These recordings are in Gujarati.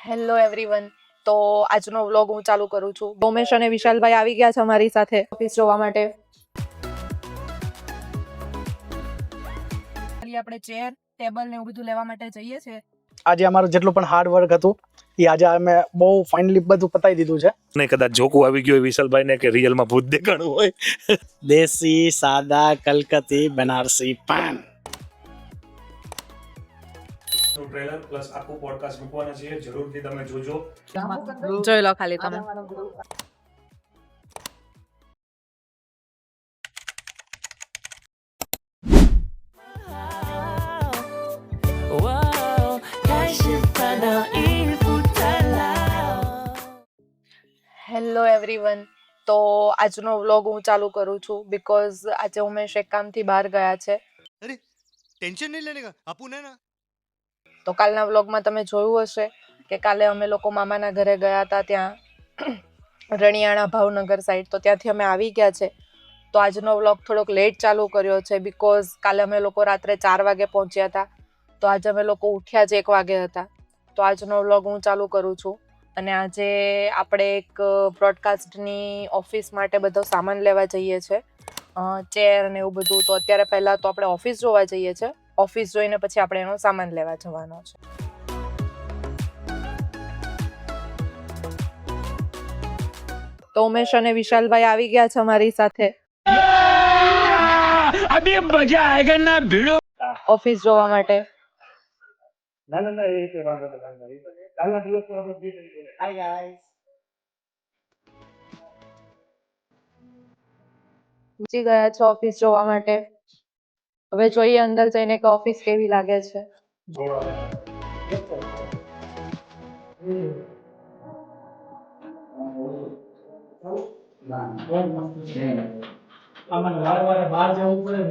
હેલો એવરીવન તો આજનો વ્લોગ હું ચાલુ કરું છું. ગોમેશ અને વિશાલભાઈ આવી ગયા છે અમારી સાથે ઓફિસ જોવા માટે. ખાલી આપણે ચેર ટેબલ ને એવું બધું લેવા માટે જઈએ છે આજે અમારું જેટલું પણ હાર્ડ વર્ક હતું એ આજે અમે બહુ ફાઇનલી બધું પતાવી દીધું છે. ને કદાચ જોકું આવી ગયું હોય વિશાલભાઈ ને કે રિયલમાં ભૂત દેખાણું હોય. દેશી સાદા કલકત્તી બનારસી પાન. નું ટ્રેલર પ્લસ આખું પોડકાસ્ટ મૂકવાના છે જરૂરથી તમે જોજો. જોઈ લો ખાલી તમે. હેલો એવરીવન તો આજનો વ્લોગ હું ચાલુ કરું છું બીકોઝ આજે ઉમેશ એક કામથી બહાર ગયા છે. અરે ટેન્શન નહીં લેને આપું ને ના? તો કાલના વ્લોગમાં તમે જોયું હશે કે કાલે અમે લોકો મામાના ઘરે ગયા હતા ત્યાં, રણિયાણા ભાવનગર સાઈડ તો ત્યાંથી અમે આવી ગયા છે. તો આજનો વ્લોગ થોડોક લેટ ચાલુ કર્યો છે બીકોઝ કાલે અમે લોકો રાત્રે ચાર વાગે પહોંચ્યા હતા. તો આજે અમે લોકો ઉઠ્યા જ એક વાગે હતા. તો આજનો વ્લોગ હું ચાલુ કરું છું. અને આજે આપણે એક બ્રોડકાસ્ટની ઓફિસ માટે બધો સામાન લેવા જઈએ છે. ચેર ને એવું બધું. તો અત્યારે પહેલાં તો આપણે ઓફિસ જોવા જઈએ છે. ઓફિસ જોઈને પછી આપણે એનો સામાન લેવા જવાનો છે. તો ઉમેશ અને વિશાલભાઈ આવી ગયા છે અમારી સાથે. ઓફિસ જોવા માટે. ના ના ના એ વાંધો આપણે. પહોંચી ગયા છો ઓફિસ જોવા માટે? હવે જોઈએ અંદર જઈને કે ઓફિસ કેવી લાગે છે. વારે બહાર જવું પડે ને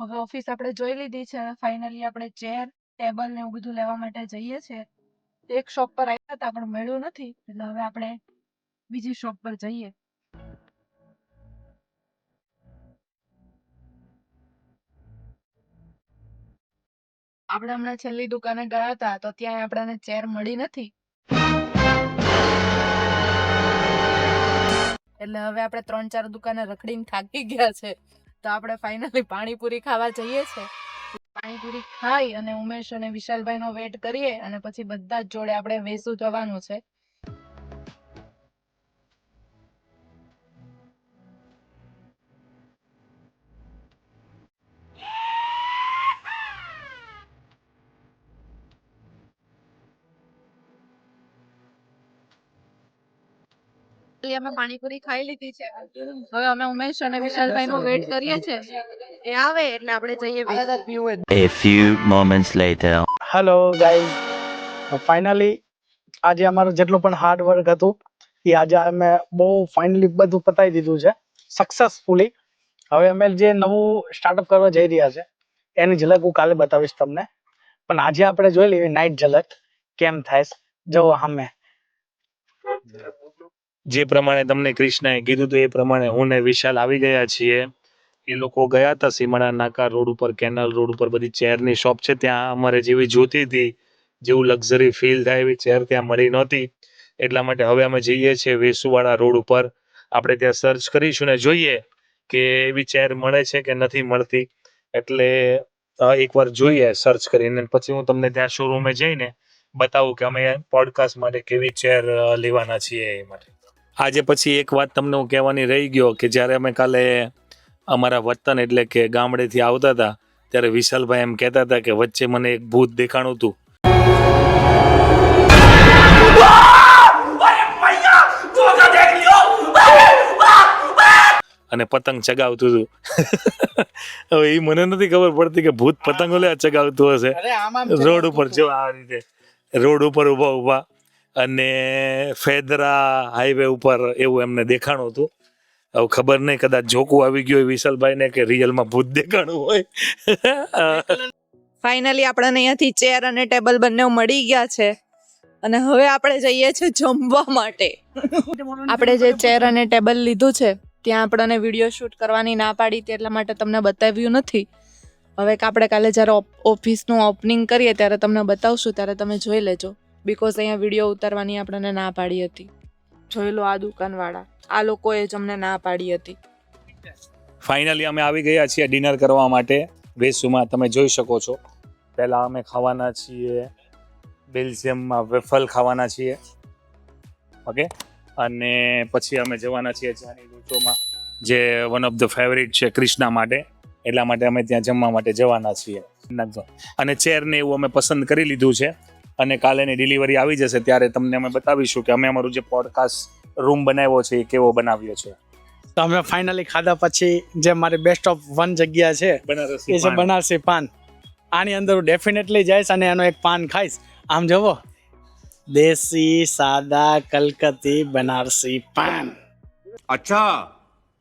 હવે ઓફિસ આપણે જોઈ લીધી છે. ફાઇનલી આપણે ચેર ટેબલ ને એવું બધું લેવા માટે જઈએ છીએ. એક શોપ પર આવ્યા હતા, પણ મળ્યું નથી. એટલે હવે આપણે બીજી શોપ પર જઈએ. આપણે હમણાં છેલ્લી દુકાને ગયા હતા, તો ત્યાં આપણને ચેર મળી નથી. એટલે હવે આપણે ત્રણ ચાર દુકાને રખડીને થાકી ગયા છે. તો આપણે ફાઇનલી પાણીપુરી ખાવા જઈએ છે. પાણીપુરી ખાઈ અને ઉમેશ અને વિશાલભાઈ નો વેટ કરીએ અને પછી બધા જ જોડે આપણે વેસુ જવાનું છે. એટલે અમે પાણીપુરી ખાઈ લીધી છે. હવે અમે ઉમેશ અને વિશાલભાઈ નું વેટ કરીએ છે. એ આવે એટલે આપણે જઈએ. A few moments later. Hello guys finally આજે અમારું જેટલું પણ હાર્ડ વર્ક હતું એ આજે અમે બહુ ફાઇનલી બધું પતાવી દીધું છે સક્સેસફુલી હવે અમે જે નવું સ્ટાર્ટઅપ કરવા જઈ રહ્યા છે એની ઝલક હું કાલે બતાવીશ તમને. પણ આજે આપણે જોઈ લઈએ નાઇટ ઝલક કેમ થાય. જો અમે જે પ્રમાણે તમને કૃષ્ણએ કીધું હતું, એ પ્રમાણે હું ને વિશાલ આવી ગયા છીએ. એ લોકો ગયા હતા સીમાડા નાકા રોડ ઉપર, કેનલ રોડ ઉપર. બધી ચેરની શોપ છે. ત્યાં અમારે જેવી જોતી હતી, જેવું લક્ઝરી ફીલ થાય એવી ચેર ત્યાં મળી નહોતી. એટલા માટે હવે અમે જઈએ છીએ વેસુવાળા રોડ ઉપર. આપણે ત્યાં સર્ચ કરીશું ને જોઈએ કે એવી ચેર મળે છે કે નથી મળતી. એટલે એકવાર જોઈએ સર્ચ કરીને. પછી હું તમને ત્યાં શોરૂમે જઈને બતાવું કે અમે પોડકાસ્ટ માટે કેવી ચેર લેવાના છીએ એ માટે. આજે પછી એક વાત તમને હું કહેવાની રહી ગયો કે જ્યારે અમે કાલે અમારા વતન એટલે કે ગામડેથી આવતા હતા ત્યારે વિશાલભાઈ એમ કહેતા હતા કે વચ્ચે મને એક ભૂત દેખાણું હતું. અને પતંગ ચગાવતું હતું. હવે એ મને નથી ખબર પડતી કે ભૂત પતંગો લે ચગાવતું હશે. રોડ ઉપર જો આ રીતે રોડ ઉપર ઊભા ઊભા અને ફેદરા હાઈવે ઉપર એવું એમને દેખાણું હતું. હવે ખબર નહીં, કદાચ જોકું આવી ગયું હોય વિશાલભાઈને કે રિયલમાં ભૂત દેખાણું હોય. ફાઇનલી આપણને અહીંયાથી ચેર અને ટેબલ બંને મળી ગયા છે. અને હવે આપણે જઈએ છીએ જમવા માટે. આપણે જે ચેર અને ટેબલ લીધું છે, ત્યાં આપણને વીડિયો શૂટ કરવાની ના પાડી હતી, એટલા માટે તમને બતાવ્યું નથી. હવે આપણે કાલે જ્યારે ઓફિસનું ઓપનિંગ કરીએ ત્યારે તમને બતાવશું, ત્યારે તમે જોઈ લેજો. બિકોઝ અહીંયા વીડિયો ઉતારવાની આપણને ના પાડી હતી. જોઈ આ દુકાનવાળા. આ લોકોએ જ અમને ના પાડી હતી. ફાઇનલી અમે આવી ગયા છીએ ડિનર કરવા માટે. વેસુમાં તમે જોઈ શકો છો. પહેલાં અમે ખાવાના છીએ. બેલ્જિયમમાં વેફલ ખાવાના છીએ. ઓકે અને પછી અમે જવાના છીએ ચાની લોચોમાં જે વન ઓફ ધ ફેવરિટ છે ક્રિષ્ના માટે. એટલા માટે અમે ત્યાં જમવા માટે જવાના છીએ. અને ચેરને એવું અમે પસંદ કરી લીધું છે. અને કાલે એની ડિલિવરી આવી જશે ત્યારે તમને અમે બતાવીશું કે અમે અમારું જે પોડકાસ્ટ રૂમ બનાવ્યો છે એ કેવો બનાવ્યો છે. તો અમે ફાઇનલી ખાધા પછી જે મારી બેસ્ટ ઓફ વન જગ્યા છે એ છે બનારસી પાન. આની અંદર હું ડેફિનેટલી જઈશ અને એનો એક પાન ખાઈશ. આમ જવો. દેશી સાદા કલકત્તી બનારસી પાન. અચ્છા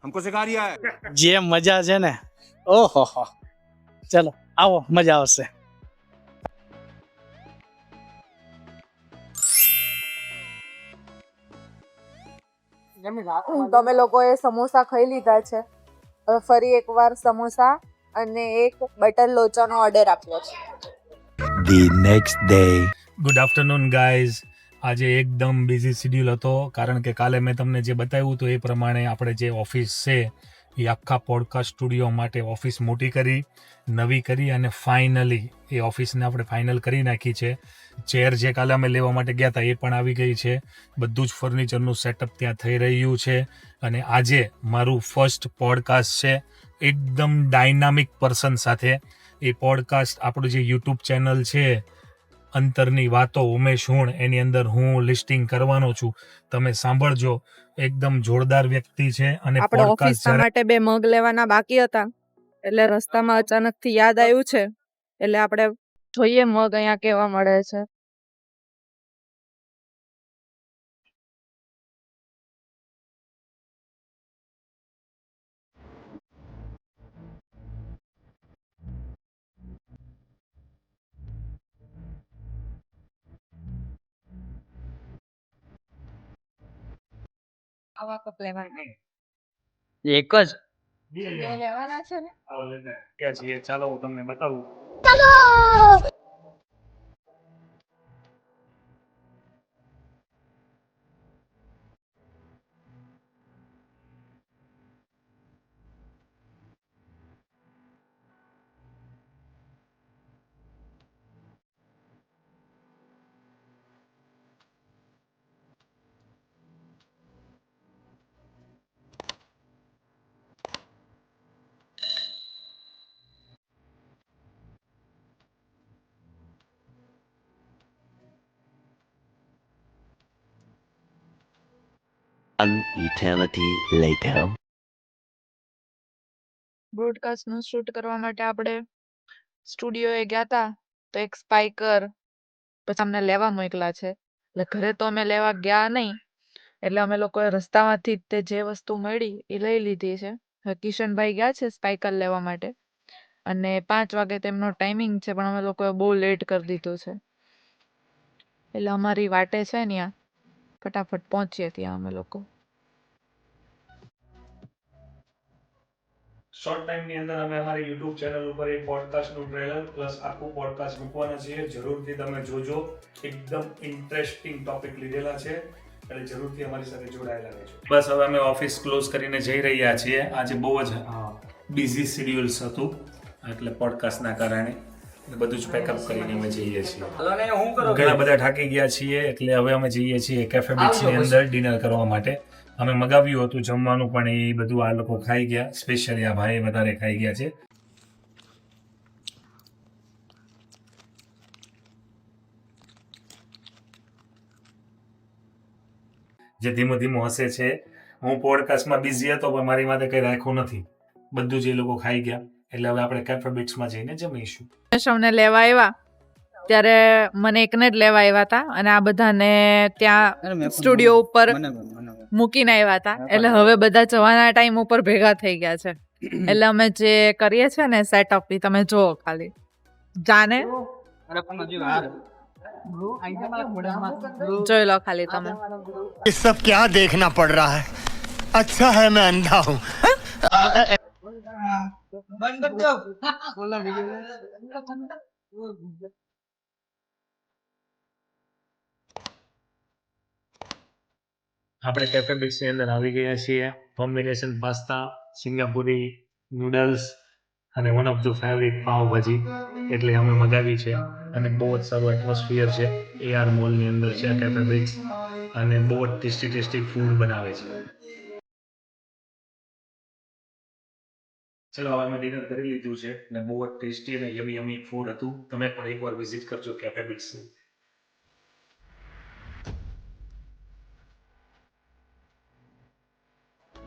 હમકો સિખા રહ્યા જે મજા છે ને. ઓહો હો. ચલો આવો મજા આવશે. તમે લોકોએ સમોસા ખાઈ લીધા છે. હવે ફરી એકવાર સમોસા અને એક બટર લોચાનો ઓર્ડર આપ્યો છે. The next day good afternoon guys આજે એકદમ બિઝી શિડ્યુલ હતો કારણ કે કાલે મેં તમને જે બતાવ્યું હતું એ પ્રમાણે આપણે જે ઓફિસ છે એ આખા પોડકાસ્ટ સ્ટુડિયો માટે ઓફિસ મોટી કરી, નવી કરી અને ફાઇનલી એ ઓફિસને આપણે ફાઇનલ કરી નાખી છે. ચેર જે કાલે અમે લેવા માટે ગયા હતા એ પણ આવી ગઈ છે. બધું જ ફર્નિચરનું સેટઅપ ત્યાં થઈ રહ્યું છે અને આજે મારું ફર્સ્ટ પોડકાસ્ટ છે. એકદમ ડાયનામિક પર્સન સાથે. એ પોડકાસ્ટ આપણું જે યુટ્યુબ ચેનલ છે અંતરની વાતો ઉમેશ હુણ એની અંદર હું લિસ્ટિંગ કરવાનો છું. તમે સાંભળજો એકદમ જોરદાર વ્યક્તિ છે અને આપણે ઓફિસ માટે બે મગ લેવાના બાકી હતા એટલે રસ્તામાં અચાનકથી યાદ આવ્યું છે. એટલે આપણે જોઈએ મગ અહીંયા કેવા મળે છે. આવા કપ લેવાના? એક જ? લેવાના છે ને? ચાલો હું તમને બતાવું. An eternity later. બ્રોડકાસ્ટનું શૂટ કરવા માટે આપણે સ્ટુડિયો એ ગયા હતા તો એક સ્પાઈકર પછી અમને લેવા મોકલા છે. એટલે ઘરે તો અમે લેવા ગયા નહીં, એટલે અમે લોકોએ રસ્તામાંથી તે જે વસ્તુ મળી એ લઈ લીધી છે. કિશનભાઈ ગયા છે સ્પાઈકર લેવા માટે, અને પાંચ વાગે તેમનો ટાઈમિંગ છે, પણ અમે લોકોએ બહુ લેટ કરી દીધું છે. એટલે અમારી વાટે છે ત્યાં ફટાફટ પહોંચીએ ત્યાં અમે લોકો. શોર્ટ ટાઈમની અંદર અમે અમારી યુટ્યુબ ચેનલ ઉપર એક પોડકાસ્ટનું ટ્રેલર પ્લસ આખું પોડકાસ્ટ મૂકવાના છીએ. જરૂરથી તમે જોજો. એકદમ ઇન્ટરેસ્ટિંગ ટોપિક લીધેલા છે. એટલે જરૂરથી અમારી સાથે જોડાયેલા રહેજો. બસ હવે અમે ઓફિસ ક્લોઝ કરીને જઈ રહ્યા છીએ. આજે બહુ જ બિઝી શિડ્યુલ્સ હતું. એટલે પોડકાસ્ટના કારણે. બધું જ પેકઅપ કરીને અમે જઈએ છીએ. ઘણા બધા થાકી ગયા છીએ એટલે હવે અમે જઈએ છીએ કેફે બીચની અંદર ડિનર કરવા માટે. અમે મગાવ્યું હતું જમવાનું પણ એ બધું આ લોકો ખાઈ ગયા. સ્પેશિયલી આ ભાઈ વધારે ખાઈ ગયા છે. જે ધીમો ધીમો હસે છે. હું પોડકાસ્ટમાં બિઝી હતો પણ મારી માથે કંઈ રાખ્યું નથી. બધું જ એ લોકો ખાઈ ગયા. એટલે હવે આપણે કેફે બીટ્સમાં જઈને જમીશું અમને લેવા આવ્યા ત્યારે મને એકને જ લેવા આવ્યા હતા અને આ બધાને ત્યાં સ્ટુડિયો ઉપર મૂકીને આવ્યા હતા એટલે હવે બધા જવાના ટાઈમ ઉપર ભેગા થઈ ગયા છે એટલે અમે જે કરીએ છીએ ને સેટઅપ એ તમે જુઓ ખાલી જાને જોઈ લો ખાલી તમે ये सब क्या देखना पड़ रहा है अच्छा है मैं अंधा हूँ આપણે કેફે બિક્સની અંદર આવી ગયા છીએ. કોમ્બિનેશન પાસ્તા સિંગાપુરી નૂડલ્સ અને one of the favourite pav bhaji એટલે અમે મગાવી છે. અને બહુ જ સારું એટમોસ્ફિયર છે. એઆર મોલની અંદર છે કેફે બિક્સ અને બહુ જ ટેસ્ટી ટેસ્ટી ફૂડ બનાવે છે. ચલો, હવે અમે ડિનર કરી લીધું છે અને બહુ જ ટેસ્ટી અને યમી યમી ફૂડ હતું. તમે પણ એકવાર વિઝિટ કરજો કેફે